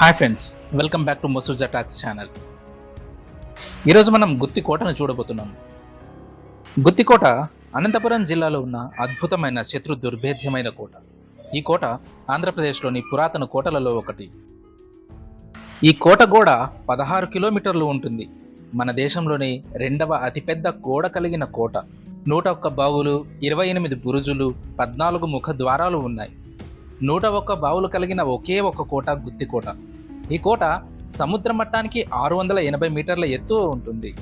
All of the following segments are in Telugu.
Hi friends welcome back to Masuja talks channel. ఈరోజు మనం గుత్తికోటను చూడబోతున్నాం. గుత్తికోట అనంతపురం జిల్లాలో ఉన్న అద్భుతమైన శత్రు దుర్భేద్యమైన కోట. ఈ కోట ఆంధ్రప్రదేశ్లోని పురాతన కోటలలో ఒకటి. ఈ కోట గోడ పదహారు కిలోమీటర్లు ఉంటుంది. మన దేశంలోని రెండవ అతిపెద్ద గోడ కలిగిన కోట. నూట ఒక్క బావులు ఇరవై ఎనిమిది బురుజులు పద్నాలుగు ముఖ ద్వారాలు ఉన్నాయి. నూట ఒక్క బావులు కలిగిన ఒకే ఒక కోట గుత్తికోట ఈ కోట సముద్ర మట్టానికి ఆరు వందల ఎనభై మీటర్ల ఎత్తు ఉంటుంది.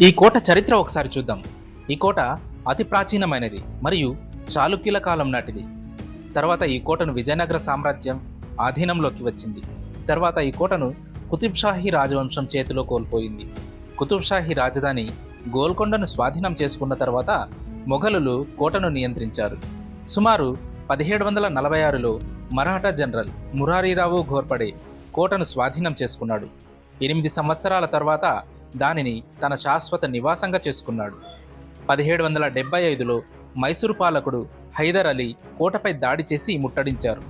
ఈ కోట చరిత్ర ఒకసారి చూద్దాం. ఈ కోట అతి ప్రాచీనమైనది మరియు చాళుక్యుల కాలం నాటిది. తర్వాత ఈ కోటను విజయనగర సామ్రాజ్యం ఆధీనంలోకి వచ్చింది. తర్వాత ఈ కోటను కుతుబ్ షాహీ రాజవంశం చేతిలో కోల్పోయింది. కుతుబ్ షాహీ రాజధాని గోల్కొండను స్వాధీనం చేసుకున్న తర్వాత మొఘలులు కోటను నియంత్రించారు. సుమారు పదిహేడు వందల నలభై ఆరులో మరాఠా జనరల్ మురారీరావు ఘోర్పడే కోటను స్వాధీనం చేసుకున్నాడు. ఎనిమిది సంవత్సరాల తర్వాత దానిని తన శాశ్వత నివాసంగా చేసుకున్నాడు. పదిహేడు వందల డెబ్బై ఐదులో మైసూరు పాలకుడు హైదర్ అలీ కోటపై దాడి చేసి ముట్టడించారు.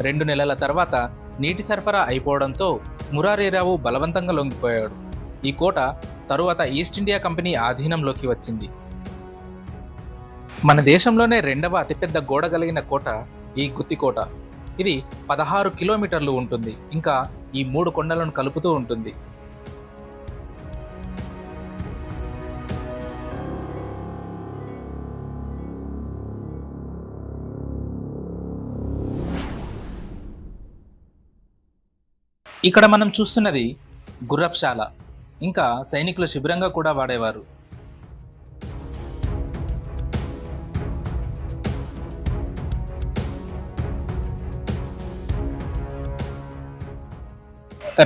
రెండు నెలల తర్వాత నీటి సరఫరా అయిపోవడంతో మురారీరావు బలవంతంగా లొంగిపోయాడు. ఈ కోట తరువాత ఈస్ట్ ఇండియా కంపెనీ ఆధీనంలోకి వచ్చింది. మన దేశంలోనే రెండవ అతిపెద్ద గోడ కలిగిన కోట ఈ గుత్తికోట ఇది పదహారు కిలోమీటర్లు ఉంటుంది. ఇంకా ఈ మూడు కొండలను కలుపుతూ ఉంటుంది. ఇక్కడ మనం చూస్తున్నది గుర్రప్శాల. ఇంకా సైనికులు శిబిరంగా కూడా వాడేవారు.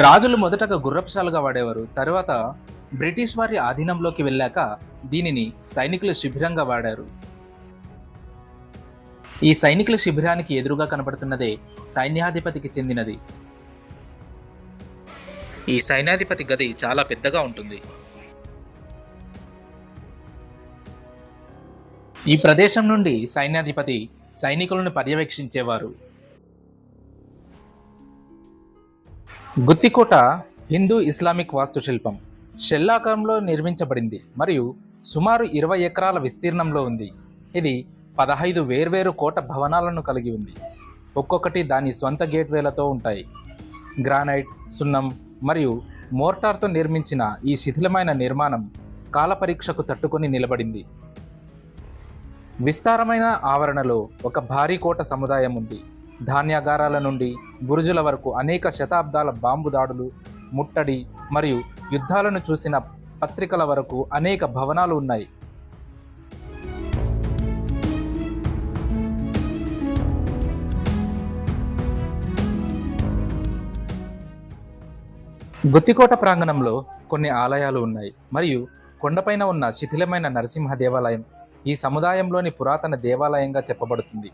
రాజులు మొదటగా గుర్రపుశాలుగా వాడేవారు. తర్వాత బ్రిటిష్ వారి ఆధీనంలోకి వెళ్ళాక దీనిని సైనికుల శిబిరంగా వాడారు. ఈ సైనికుల శిబిరానికి ఎదురుగా కనబడుతున్నదే సైన్యాధిపతికి చెందినది. ఈ సైన్యాధిపతి గది చాలా పెద్దగా ఉంటుంది. ఈ ప్రదేశం నుండి సైన్యాధిపతి సైనికులను పర్యవేక్షించేవారు. గుత్తికోట హిందూ ఇస్లామిక్ వాస్తుశిల్పం షెల్లాకారంలో నిర్మించబడింది మరియు సుమారు ఇరవై ఎకరాల విస్తీర్ణంలో ఉంది. ఇది పదహైదు వేర్వేరు కోట భవనాలను కలిగి ఉంది. ఒక్కొక్కటి దాని స్వంత గేట్వేలతో ఉంటాయి. గ్రానైట్ సున్నం మరియు మోర్టార్తో నిర్మించిన ఈ శిథిలమైన నిర్మాణం కాలపరీక్షకు తట్టుకొని నిలబడింది. విస్తారమైన ఆవరణలో ఒక భారీ కోట సముదాయం ఉంది. ధాన్యాగారాల నుండి బురుజుల వరకు అనేక శతాబ్దాల బాంబు దాడులు ముట్టడి మరియు యుద్ధాలను చూసిన పత్రికల వరకు అనేక భవనాలు ఉన్నాయి. గుత్తికోట ప్రాంగణంలో కొన్ని ఆలయాలు ఉన్నాయి మరియు కొండపైన ఉన్న శిథిలమైన నరసింహ దేవాలయం ఈ సముదాయంలోని పురాతన దేవాలయంగా చెప్పబడుతుంది.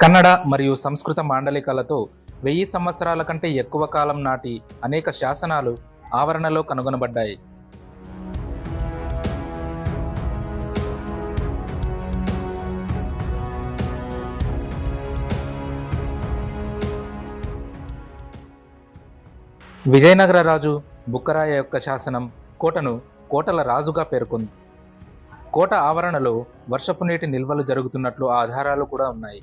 కన్నడ మరియు సంస్కృత మాండలికాలతో వెయ్యి సంవత్సరాల కంటే ఎక్కువ కాలం నాటి అనేక శాసనాలు ఆవరణలో కనుగొనబడ్డాయి. విజయనగర రాజు బుక్కరాయ యొక్క శాసనం కోటను కోటల రాజుగా పేర్కొంది. కోట ఆవరణలో వర్షపు నీటి నిల్వలు జరుగుతున్నట్లు ఆధారాలు కూడా ఉన్నాయి.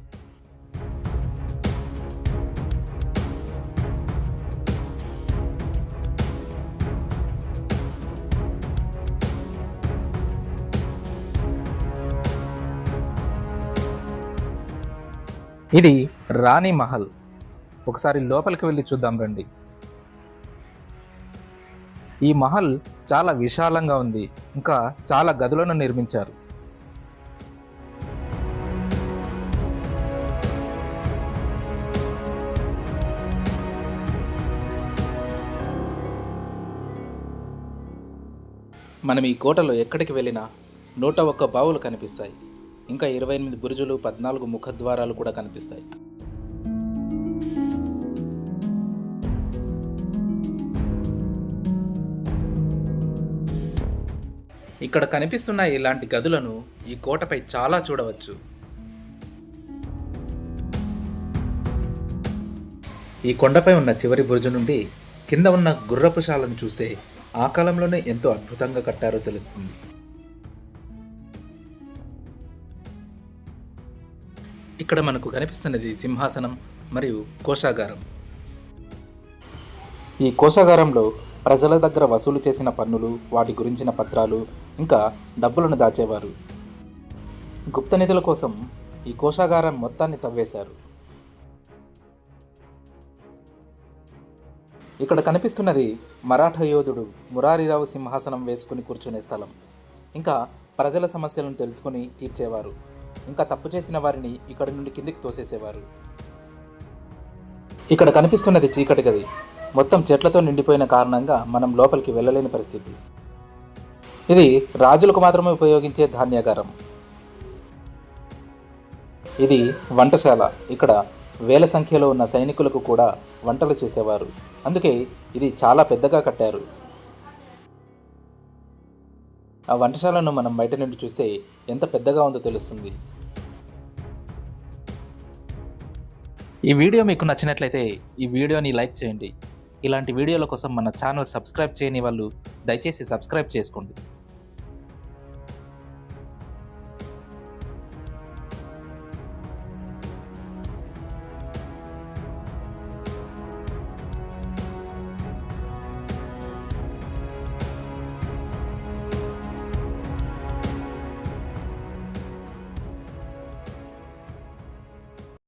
ఇది రాణి మహల్. ఒకసారి లోపలికి వెళ్ళి చూద్దాం రండి. ఈ మహల్ చాలా విశాలంగా ఉంది. ఇంకా చాలా గదులను నిర్మించారు. మనం ఈ కోటలో ఎక్కడికి వెళ్ళినా నూట ఒక్క బావులు కనిపిస్తాయి. ఇంకా ఇరవై ఎనిమిది బురుజులు పద్నాలుగు ముఖద్వారాలు కూడా కనిపిస్తాయి. ఇక్కడ కనిపిస్తున్న ఇలాంటి గదులను ఈ కోటపై చాలా చూడవచ్చు. ఈ కొండపై ఉన్న చివరి బురుజు నుండి కింద ఉన్న గుర్రపుశాలను చూస్తే ఆ కాలంలోనే ఎంతో అద్భుతంగా కట్టారో తెలుస్తుంది. ఇక్కడ మనకు కనిపిస్తున్నది సింహాసనం మరియు కోశాగారం. ఈ కోశాగారంలో ప్రజల దగ్గర వసూలు చేసిన పన్నులు వాటి గురించిన పత్రాలు ఇంకా డబ్బులను దాచేవారు. గుప్త నిధుల కోసం ఈ కోశాగారం మొత్తాన్ని తవ్వేశారు. ఇక్కడ కనిపిస్తున్నది మరాఠా యోధుడు మురారిరావు సింహాసనం వేసుకుని కూర్చునే స్థలం. ఇంకా ప్రజల సమస్యలను తెలుసుకుని తీర్చేవారు. ఇంకా తప్పు చేసిన వారిని ఇక్కడి నుండి కిందికి తోసేసేవారు. ఇక్కడ కనిపిస్తున్నది చీకటి గది. మొత్తం చెట్లతో నిండిపోయిన కారణంగా మనం లోపలికి వెళ్ళలేని పరిస్థితి. ఇది రాజులకు మాత్రమే ఉపయోగించే ధాన్యాగారం. ఇది వంటశాల. ఇక్కడ వేల సంఖ్యలో ఉన్న సైనికులకు కూడా వంటలు చేసేవారు. అందుకే ఇది చాలా పెద్దగా కట్టారు. ఆ వంటశాలను మనం బయట నుండి చూస్తే ఎంత పెద్దగా ఉందో తెలుస్తుంది. ఈ వీడియో మీకు నచ్చినట్లయితే ఈ వీడియోని లైక్ చేయండి. ఇలాంటి వీడియోల కోసం మన ఛానల్ సబ్స్క్రైబ్ చేయని వాళ్ళు దయచేసి సబ్స్క్రైబ్ చేసుకోండి.